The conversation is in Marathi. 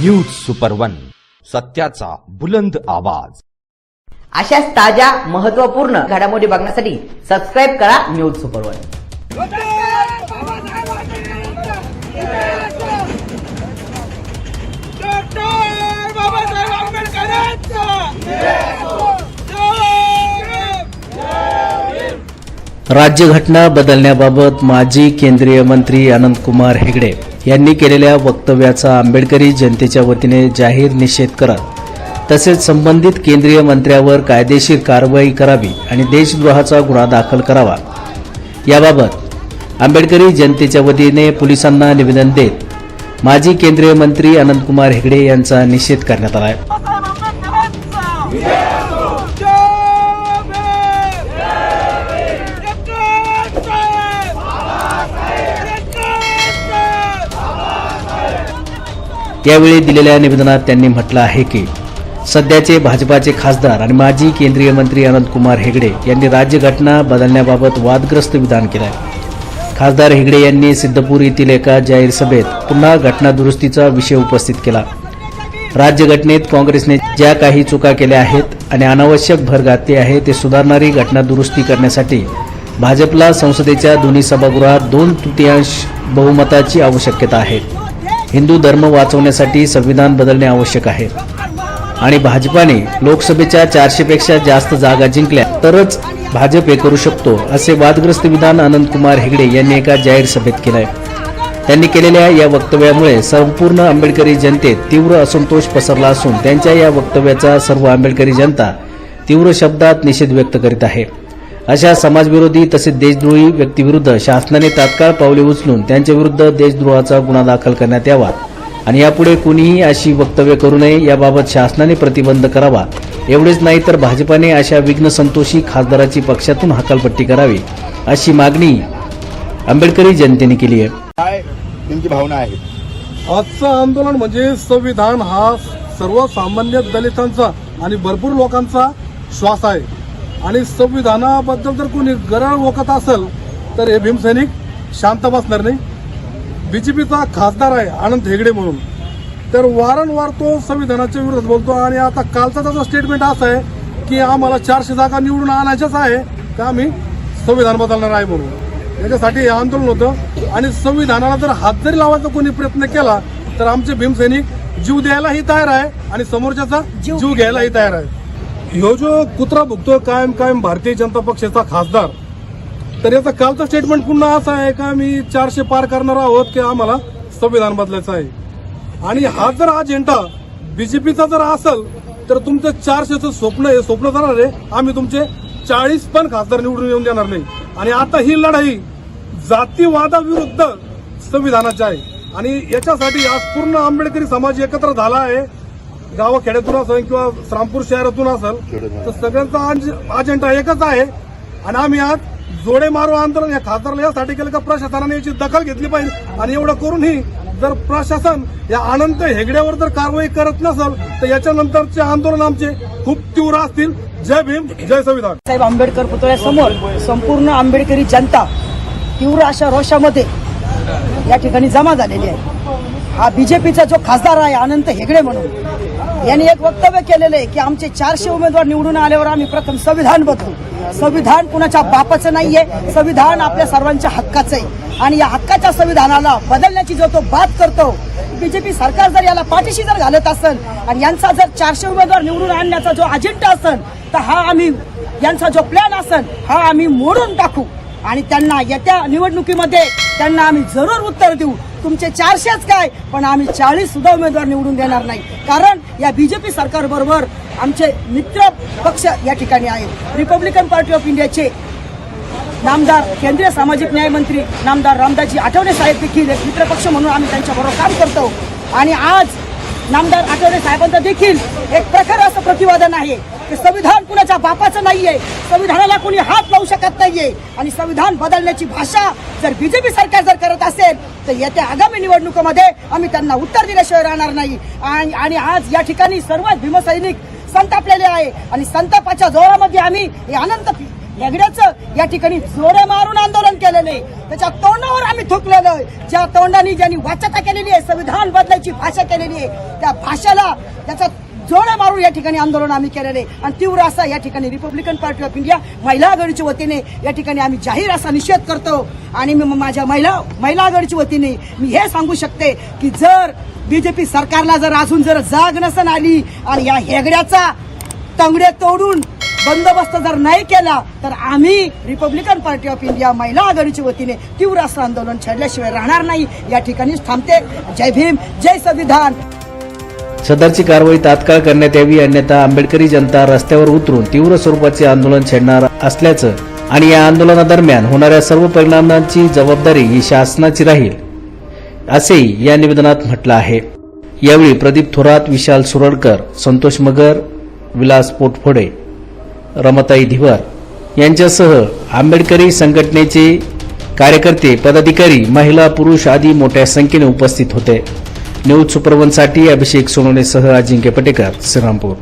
न्यूज सुपर वन सत्याचा बुलंद आवाज. अशाच ताज्या महत्त्वपूर्ण घडामोडी बघण्यासाठी सबस्क्राईब करा news super one doctor Babasaheb आंबेडकरांचा राज्यघटना बदलण्याबाबत माजी केंद्रीय मंत्री अनंतकुमार हेगडे यांनी केलेल्या वक्तव्याचा आंबेडकरी जनतेच्या वतीने जाहीर निषेध करत तसेच संबंधित केंद्रीय मंत्र्यावर कायदेशीर कारवाई करावी आणि देशद्रोहाचा गुन्हा दाखल करावा. याबाबत आंबेडकरी जनतेच्या वतीने पोलिसांना निवेदन देत माजी केंद्रीय मंत्री अनंतकुमार हेगडे यांचा निषेध करण्यात आला आहे. यावेळी दिलेल्या निवेदनात त्यांनी म्हटलं आहे की सध्याचे भाजपाचे खासदार आणि माजी केंद्रीय मंत्री अनंतकुमार हेगडे यांनी राज्यघटना बदलण्याबाबत वादग्रस्त विधान केलं आहे खासदार हेगडे यांनी सिद्धपूर येथील एका जाहीर सभेत पुन्हा घटनादुरुस्तीचा विषय उपस्थित केला. राज्यघटनेत काँग्रेसने ज्या काही चुका केल्या आहेत आणि अनावश्यक भर घातली आहे ते सुधारणारी घटनादुरुस्ती करण्यासाठी भाजपला संसदेच्या दोन्ही सभागृहात दोन तृतीयांश बहुमताची आवश्यकता आहे. हिंदू धर्म वाचवण्यासाठी संविधान बदलणे आवश्यक आहे. आणि भाजपाने लोकसभेच्या चारशेपेक्षा जास्त जागा जिंकल्या तरच भाजप हे करू शकतो असे वादग्रस्त विधान अनंतकुमार हेगडे यांनी एका जाहीर सभेत केलं आहे त्यांनी केलेल्या या वक्तव्यामुळे संपूर्ण आंबेडकरी जनतेत तीव्र असंतोष पसरला असून त्यांच्या या वक्तव्याचा सर्व आंबेडकरी जनता तीव्र शब्दात निषेध व्यक्त करीत आहे. अशा समाजविरोधी तसेच देशद्रोही व्यक्तीविरुद्ध शासनाने तात्काळ पावले उचलून त्यांच्याविरुद्ध देशद्रोहाचा गुन्हा दाखल करण्यात यावा. आणि यापुढे कुणीही अशी वक्तव्य करू नये याबाबत शासनाने प्रतिबंध करावा. एवढेच नाही तर भाजपाने अशा विघ्नसंतोषी खासदाराची पक्षातून हकालपट्टी करावी अशी मागणी आंबेडकरी जनतेने केली आहे. काय भावना आहे? आजचं आंदोलन म्हणजे संविधान हा सर्वसामान्य दलितांचा आणि भरपूर लोकांचा श्वास आहे. आणि संविधानाबद्दल जर कोणी गरळ ओकत असेल तर हे भीमसैनिक शांत बसणार नाही. बीजेपीचा खासदार आहे आनंद हेगडे म्हणून. तर वारंवार तो संविधानाच्या विरोधात बोलतो आणि आता कालचा त्याचा स्टेटमेंट असं आहे की आम्हाला चारशे जागा निवडून आणायच्याच आहे का आम्ही संविधान बदलणार आहे म्हणून. याच्यासाठी हे आंदोलन होतं आणि संविधानाला जर हात जरी लावायचा कोणी प्रयत्न केला तर आमचे भीमसैनिक जीव द्यायलाही तयार आहे आणि समोरच्याचा जीव घ्यायलाही तयार आहे. ह्यो जो कुत्रा भुगतो कायम कायम भारतीय जनता पक्षाचा खासदार तर याचा कालचा स्टेटमेंट पुन्हा असा आहे का मी चारशे पार करणार आहोत की आम्हाला संविधान बदलायचं आहे? आणि हा जर अजेंडा बीजेपीचा जर असेल तर तुमचं चारशेचं स्वप्न आहे. स्वप्न जाणार आहे. आम्ही तुमचे चाळीस पण खासदार निवडून येऊन देणार नाही. आणि आता ही लढाई जातीवादाविरुद्ध संविधानाची आहे. आणि याच्यासाठी आज पूर्ण आंबेडकरी समाज एकत्र झाला आहे. गावाखेड्यातून असेल किंवा श्रामपूर शहरातून असेल तर सगळ्यांचा अज- अजेंडा एकच आहे. आणि आम्ही आज जोडे मारो आंदोलन या खासदाराला यासाठी केलं का प्रशासनाने याची दखल घेतली पाहिजे. आणि एवढं करूनही जर प्रशासन या अनंत हेगड्यावर जर कारवाई करत नसेल तर याच्यानंतरचे आंदोलन आमचे खूप तीव्र असतील. जय भीम जय संविधान. साहेब आंबेडकर पुतळ्यासमोर संपूर्ण आंबेडकरी जनता तीव्र अशा रोषामध्ये या ठिकाणी जमा झालेली आहे. हा बीजेपीचा जो खासदार आहे अनंत हेगडे म्हणून यांनी एक वक्तव्य केलेलं आहे की आमचे चारशे उमेदवार निवडून आल्यावर आम्ही प्रथम संविधान बदलू. संविधान कुणाच्या बापाचं नाहीये संविधान आपल्या सर्वांच्या हक्काचं आहे. आणि या हक्काच्या संविधानाला बदलण्याची जो तो बात करतो बीजेपी सरकार जर याला पाठीशी जर घालत असेल आणि यांचा जर चारशे उमेदवार निवडून आणण्याचा जो अजेंडा असेल तर हा आम्ही यांचा जो प्लॅन असेल हा आम्ही मोडून टाकू. आणि त्यांना येत्या निवडणुकीमध्ये त्यांना आम्ही जरूर उत्तर देऊ. तुमचे चारशेच काय पण आम्ही चाळीस सुद्धा उमेदवार निवडून देणार नाही. कारण या बीजेपी सरकारबरोबर आमचे मित्र पक्ष या ठिकाणी आहेत. रिपब्लिकन पार्टी ऑफ इंडियाचे नामदार केंद्रीय सामाजिक न्याय मंत्री नामदार रामदासजी आठवले साहेब देखील एक मित्रपक्ष म्हणून आम्ही त्यांच्याबरोबर काम करतो. आणि आज नामदार आठवले साहेबांचं देखील एक प्रकार असं प्रतिवादन आहे की संविधान कुणाच्या बापाचं नाहीये संविधानाला कुणी हात लावू शकत नाहीये आणि संविधान बदलण्याची भाषा जर बीजेपी सरकार जर करत असेल तर येत्या आगामी निवडणुकीमध्ये आम्ही त्यांना उत्तर दिल्याशिवाय राहणार नाही. आणि आणि आज या ठिकाणी सर्व भीमसैनिक संतापलेले आहे. आणि संतापाच्या जोरामध्ये आम्ही हे अनंत हेगड्याचं या ठिकाणी जोरे मारून आंदोलन केलेलं आहे. त्याच्या तोंडावर आम्ही थुकलेलो आहे. ज्या तोंडाने ज्यांनी वाचता केलेली आहे संविधान बदलायची भाषा केलेली आहे त्या भाषेला त्याचा जोडे मारून या ठिकाणी आंदोलन आम्ही केलेले आहे. आणि तीव्र असा या ठिकाणी रिपब्लिकन पार्टी ऑफ इंडिया महिला आघाडीच्या वतीने या ठिकाणी आम्ही जाहीर असा निषेध करतो. आणि मी माझ्या महिला महिला आघाडीच्या वतीने मी हे सांगू शकते की जर बीजेपी सरकारला जर अजून जर जाग नसन आली आणि या हेगड्याचा तंगडे तोडून बंदोबस्त जर नाही केला तर आम्ही रिपब्लिकन पार्टी ऑफ इंडिया महिला आघाडीच्या वतीने तीव्र असं आंदोलन छेडल्याशिवाय राहणार नाही. या ठिकाणीच थांबते. जय भीम जय संविधान. सदरची कारवाई तात्काळ करण्यात यावी अन्यथा आंबेडकरी जनता रस्त्यावर उतरून तीव्र स्वरूपाचे आंदोलन छेडणार असल्याचं आणि या आंदोलनादरम्यान होणाऱ्या सर्व परिणामांची जबाबदारी ही शासनाची राहील असेही या निवेदनात म्हटलं आहे. यावेळी प्रदीप थोरात विशाल सुरडकर संतोष मगर विलास पोटफोडे रमताई धिवर यांच्यासह आंबेडकरी संघटनेचे कार्यकर्ते पदाधिकारी महिला पुरुष आदी मोठ्या संख्येने उपस्थित होते. न्यूज सुपरवनसाठी अभिषेक सोनवणेसह अजिंक्य पटेकर श्रीरामपूर.